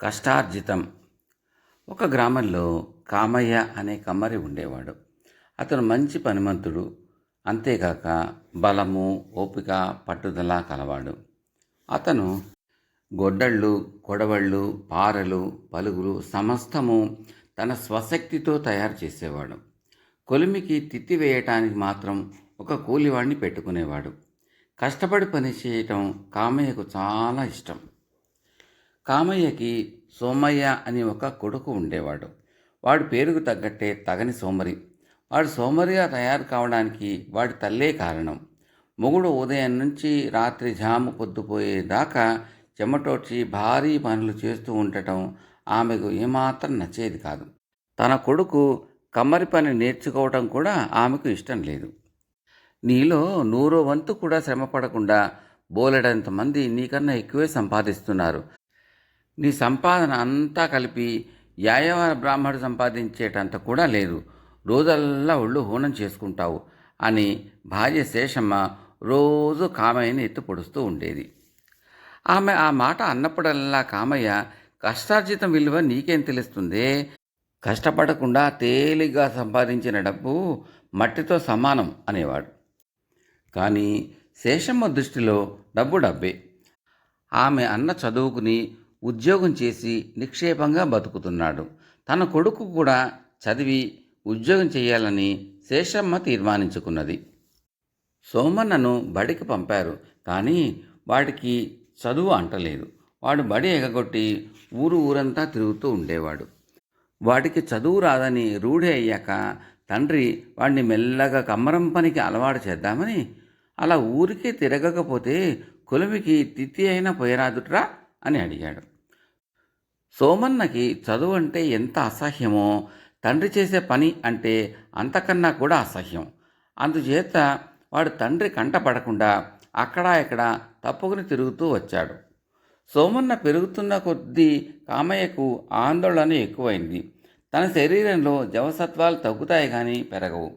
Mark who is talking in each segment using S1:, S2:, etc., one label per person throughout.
S1: కష్టార్జితం. ఒక గ్రామంలో కామయ్య అనే కమ్మరి ఉండేవాడు. అతను మంచి పనిమంతుడు. అంతేకాక బలము ఓపిక పట్టుదల కలవాడు. అతను గొడ్డళ్ళు కొడవళ్ళు పారలు పలుగులు సమస్తము తన స్వశక్తితో తయారు చేసేవాడు. కొలిమికి తిత్తి వేయటానికి మాత్రం ఒక కూలివాడిని పెట్టుకునేవాడు. కష్టపడి పని చేయటం కామయ్యకు చాలా ఇష్టం. కామయ్యకి సోమయ్య అని ఒక కొడుకు ఉండేవాడు. వాడి పేరుకు తగ్గట్టే తగని సోమరి. వాడు సోమరిగా తయారు కావడానికి వాడి తల్లే కారణం. మొగుడు ఉదయం నుంచి రాత్రి జాము పొద్దుపోయేదాకా చెమటోడ్చి భారీ పనులు చేస్తూ ఉండటం ఆమెకు ఏమాత్రం నచ్చేది కాదు. తన కొడుకు కమ్మరి పని నేర్చుకోవటం కూడా ఆమెకు ఇష్టం లేదు. నీలో నూరో వంతు కూడా శ్రమ పడకుండా బోలెడంత మంది నీకన్నా ఎక్కువే సంపాదిస్తున్నారు. నీ సంపాదన అంతా కలిపి యాయవార బ్రాహ్మడు సంపాదించేటంత కూడా లేదు. రోజల్లా ఒళ్ళు హూనం చేసుకుంటావు అని భార్య శేషమ్మ రోజు కామయ్యని ఎత్తు పొడుస్తూ ఉండేది. ఆమె ఆ మాట అన్నప్పుడల్లా కామయ్య కష్టార్జితం విలువ నీకేం తెలుస్తుందే? కష్టపడకుండా తేలిగ్గా సంపాదించిన డబ్బు మట్టితో సమానం అనేవాడు. కానీ శేషమ్మ దృష్టిలో డబ్బు డబ్బే. ఆమె అన్న చదువుకుని ఉద్యోగం చేసి నిక్షేపంగా బతుకుతున్నాడు. తన కొడుకు కూడా చదివి ఉద్యోగం చేయాలని శేషమ్మ తీర్మానించుకున్నది. సోమన్నను బడికి పంపారు. కానీ వాడికి చదువు అంటలేదు. వాడు బడి ఎగగొట్టి ఊరు ఊరంతా తిరుగుతూ ఉండేవాడు. వాడికి చదువు రాదని రూఢి అయ్యాక తండ్రి వాడిని మెల్లగా కమ్మరం పనికి అలవాటు చేద్దామని అలా ఊరికే తిరగకపోతే కొలిమికి తిత్తి అయినా పోయరాదుట్రా అని అడిగాడు. సోమన్నకి చదువు అంటే ఎంత అసహ్యమో తండ్రి చేసే పని అంటే అంతకన్నా కూడా అసహ్యం. అందుచేత వాడు తండ్రి కంటపడకుండా అక్కడ అక్కడా ఇక్కడ తప్పుకుని తిరుగుతూ వచ్చాడు. సోమన్న పెరుగుతున్న కొద్దీ కామయ్యకు ఆందోళన ఎక్కువైంది. తన శరీరంలో జవసత్వాలు తగ్గుతాయి కానీ పెరగవు.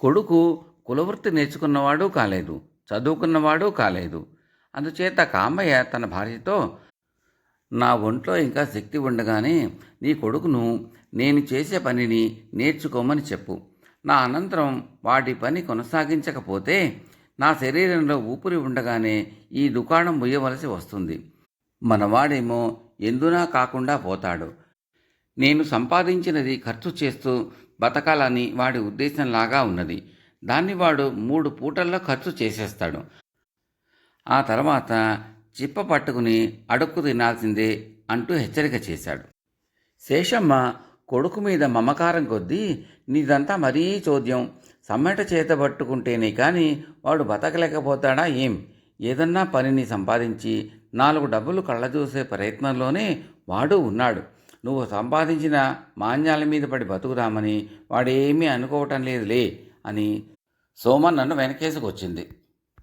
S1: కొడుకు కులవృత్తి నేర్చుకున్నవాడు కాలేదు చదువుకున్నవాడు కాలేదు. అందుచేత కామయ్య తన భార్యతో నా ఒంట్లో ఇంకా శక్తి ఉండగానే నీ కొడుకును నేను చేసే పనిని నేర్చుకోమని చెప్పు. నా అనంతరం వాటి పని కొనసాగించకపోతే నా శరీరంలో ఊపిరి ఉండగానే ఈ దుకాణం ముయ్యవలసి వస్తుంది. మనవాడేమో ఎందునా కాకుండా పోతాడు. నేను సంపాదించినది ఖర్చు చేస్తూ బతకాలని వాడి ఉద్దేశంలాగా ఉన్నది. దాన్ని వాడు మూడు పూటల్లో ఖర్చు చేసేస్తాడు. ఆ తర్వాత చిప్ప పట్టుకుని అడుక్కు తినాల్సిందే అంటూ హెచ్చరిక చేశాడు. శేషమ్మ కొడుకు మీద మమకారం కొద్దీ నీదంతా మరీ చోద్యం. సమ్మెట చేత పట్టుకుంటేనే కానీ వాడు బతకలేకపోతాడా ఏం? ఏదన్నా పనిని సంపాదించి నాలుగు డబ్బులు కళ్ళజూసే ప్రయత్నంలోనే వాడు ఉన్నాడు. నువ్వు సంపాదించిన మాన్యాల మీద పడి బతుకుదామని వాడేమీ అనుకోవటం లేదులే అని సోమన్ నన్ను వెనకేసుకొచ్చింది.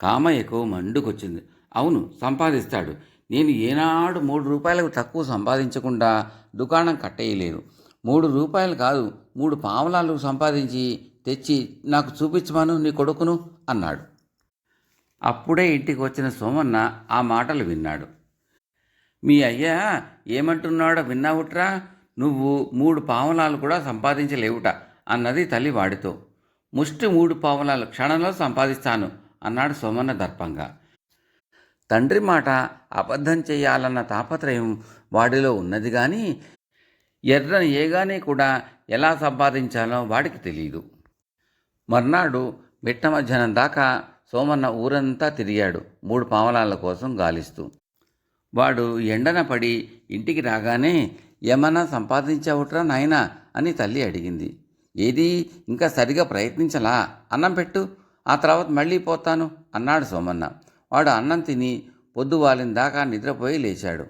S1: కామయ్యకు మండుకొచ్చింది. అవును సంపాదిస్తాడు. నేను ఏనాడు మూడు రూపాయలకు తక్కువ సంపాదించకుండా దుకాణం కట్టేయలేదు. మూడు రూపాయలు కాదు మూడు పావలాలు సంపాదించి తెచ్చి నాకు చూపించమను నీ కొడుకును అన్నాడు. అప్పుడే ఇంటికి వచ్చిన సోమన్న ఆ మాటలు విన్నాడు. మీ అయ్యా ఏమంటున్నాడో విన్నావుట్రా? నువ్వు మూడు పావలాలు కూడా సంపాదించలేవుట అన్నది తల్లి వాడితో ముష్టి మూడు పావలాలు క్షణంలో సంపాదిస్తాను అన్నాడు సోమన్న దర్పంగా. తండ్రి మాట అబద్ధం చేయాలన్న తాపత్రయం వాడిలో ఉన్నది కానీ ఎర్రని ఏగానే కూడా ఎలా సంపాదించాలో వాడికి తెలియదు మర్నాడు మిట్ట మధ్యాహ్నం దాకా సోమన్న ఊరంతా తిరిగాడు మూడు పావలాల కోసం గాలిస్తూ. వాడు ఎండన పడి ఇంటికి రాగానే ఏమన్నా సంపాదించావుట్రా నాయనా? అని తల్లి అడిగింది. ఏది? ఇంకా సరిగా ప్రయత్నించలా? అన్నం పెట్టు. ఆ తర్వాత మళ్ళీ పోతాను అన్నాడు సోమన్న. వాడు అన్నం తిని పొద్దు వాలిన దాకా నిద్రపోయి లేచాడు.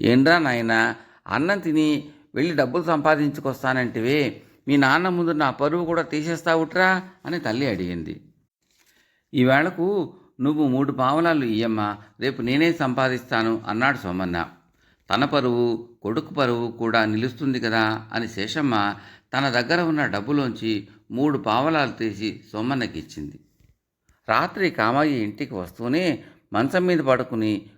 S1: ఏండ్రా నాయనా అన్నం తిని వెళ్ళి డబ్బులు సంపాదించుకొస్తానంటివే. మీ నాన్న ముందు నా పరువు కూడా తీసేస్తావుట్రా అని తల్లి అడిగింది. ఈవేళకు నువ్వు మూడు పావలాలు ఇయ్యమ్మా రేపు నేనే సంపాదిస్తాను అన్నాడు సోమన్న. తన పరువు కొడుకు పరువు కూడా నిలుస్తుంది కదా అని శేషమ్మ తన దగ్గర ఉన్న డబ్బులోంచి మూడు పావలాలు తీసి సోమన్నకి ఇచ్చింది రాత్రి కామయ్య ఇంటికి వస్తూనే మంచం మీద పడుకుని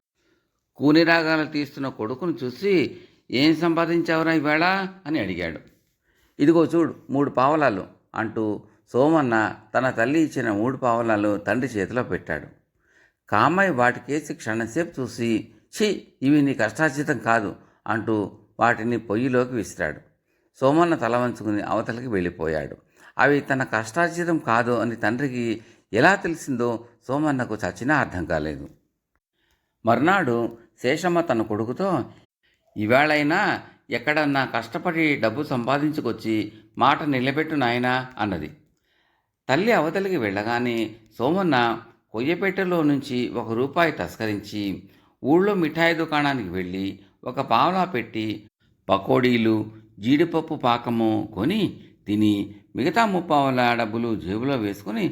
S1: కూని రాగాలు తీస్తున్న కొడుకును చూసి ఏం సంపాదించావురా ఈవేళ అని అడిగాడు. ఇదిగో చూడు మూడు పావలాలు అంటూ సోమన్న తన తల్లి ఇచ్చిన మూడు పావలాలు తండ్రి చేతిలో పెట్టాడు. కామయ్య వాటికేసి క్షణసేపు చూసి ఛీ ఇవి నీ కష్టార్జితం కాదు అంటూ వాటిని పొయ్యిలోకి విసిరాడు. సోమన్న తల వంచుకుని అవతలికి వెళ్ళిపోయాడు. అవి తన కష్టార్జితం కాదు అని తండ్రికి ఎలా తెలిసిందో సోమన్నకు చచ్చినా అర్థం కాలేదు. మర్నాడు శేషమ్మ తన కొడుకుతో ఇవాళైనా ఎక్కడన్నా కష్టపడి డబ్బు సంపాదించుకొచ్చి మాట నిలబెట్టు నాయనా అన్నది. తల్లి అవతలికి వెళ్ళగానే సోమన్న కొయ్యపేటలో నుంచి ఒక రూపాయి తస్కరించి ఊళ్ళో మిఠాయి దుకాణానికి వెళ్ళి ఒక పావలా పెట్టి పకోడీలు జీడిపప్పు పాకము కొని తిని మిగతా ముప్పావల డబ్బులు జేబులో వేసుకుని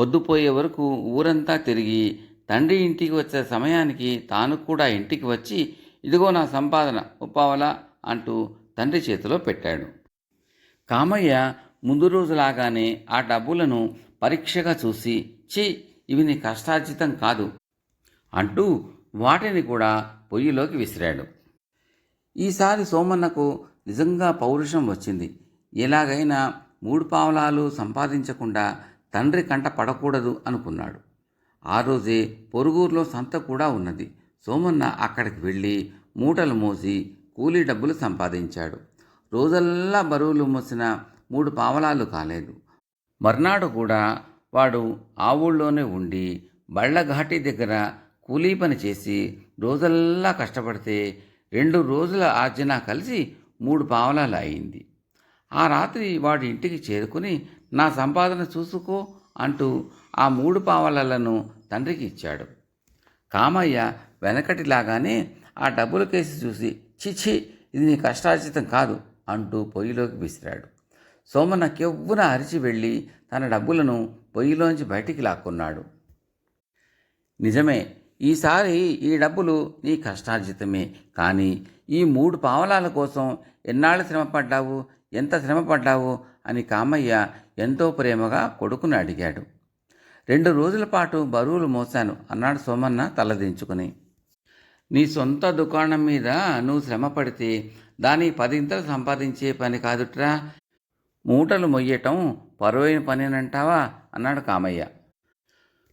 S1: పొద్దుపోయే వరకు ఊరంతా తిరిగి తండ్రి ఇంటికి వచ్చే సమయానికి తాను కూడా ఇంటికి వచ్చి ఇదిగో నా సంపాదన ఉప్పావలా అంటూ తండ్రి చేతిలో పెట్టాడు. కామయ్య ముందు రోజులాగానే ఆ డబ్బులను పరీక్షగా చూసి చి ఇవి నీ కష్టార్జితం కాదు అంటూ వాటిని కూడా పొయ్యిలోకి విసిరాడు. ఈసారి సోమన్నకు నిజంగా పౌరుషం వచ్చింది. ఎలాగైనా మూడు పావలాలు సంపాదించకుండా తండ్రి కంట పడకూడదు అనుకున్నాడు. ఆ రోజే పొరుగురులో సంత కూడా ఉన్నది. సోమన్న అక్కడికి వెళ్ళి మూటలు మోసి కూలీ డబ్బులు సంపాదించాడు. రోజల్లా బరువులు మోసిన మూడు పావలాలు కాలేదు. మర్నాడు కూడా వాడు ఆ ఊళ్ళోనే ఉండి బళ్ళఘాటి దగ్గర కూలీ పని చేసి రోజల్లా కష్టపడితే రెండు రోజుల ఆర్జన కలిసి మూడు పావలాలు అయింది. ఆ రాత్రి వాడి ఇంటికి చేరుకుని నా సంపాదన చూసుకో అంటూ ఆ మూడు పావలాలను తండ్రికి ఇచ్చాడు. కామయ్య వెనకటిలాగానే ఆ డబ్బుల కేసి చూసి చిచి ఇది నీ కష్టార్జితం కాదు అంటూ పొయ్యిలోకి విసిరాడు. సోమన్న కెవ్వున అరిచి వెళ్ళి తన డబ్బులను పొయ్యిలోంచి బయటికి లాక్కున్నాడు. నిజమే ఈసారి ఈ డబ్బులు నీ కష్టార్జితమే కానీ ఈ మూడు పావలాల కోసం ఎన్నాళ్ళు శ్రమపడ్డావు? ఎంత శ్రమపడ్డావు అని కామయ్య ఎంతో ప్రేమగా కొడుకుని అడిగాడు. రెండు రోజుల పాటు బరువులు మోశాను అన్నాడు సోమన్న తలదించుకుని. నీ సొంత దుకాణం మీద నువ్వు శ్రమ పడితే దాని పదింతలు సంపాదించే పని కాదుట్రా. మూటలు మొయ్యటం పరువైన పనేనంటావా? అన్నాడు కామయ్య.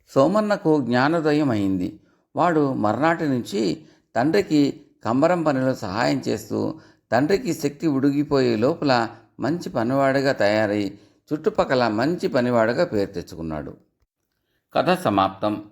S1: సోమన్నకు జ్ఞానోదయం అయింది. వాడు మర్నాటి నుంచి తండ్రికి కంబరం పనిలో సహాయం చేస్తూ తండ్రికి శక్తి ఉడిగిపోయే లోపల మంచి పనివాడిగా తయారై చుట్టుపక్కల మంచి పనివాడిగా పేరు తెచ్చుకున్నాడు. కథ సమాప్తం.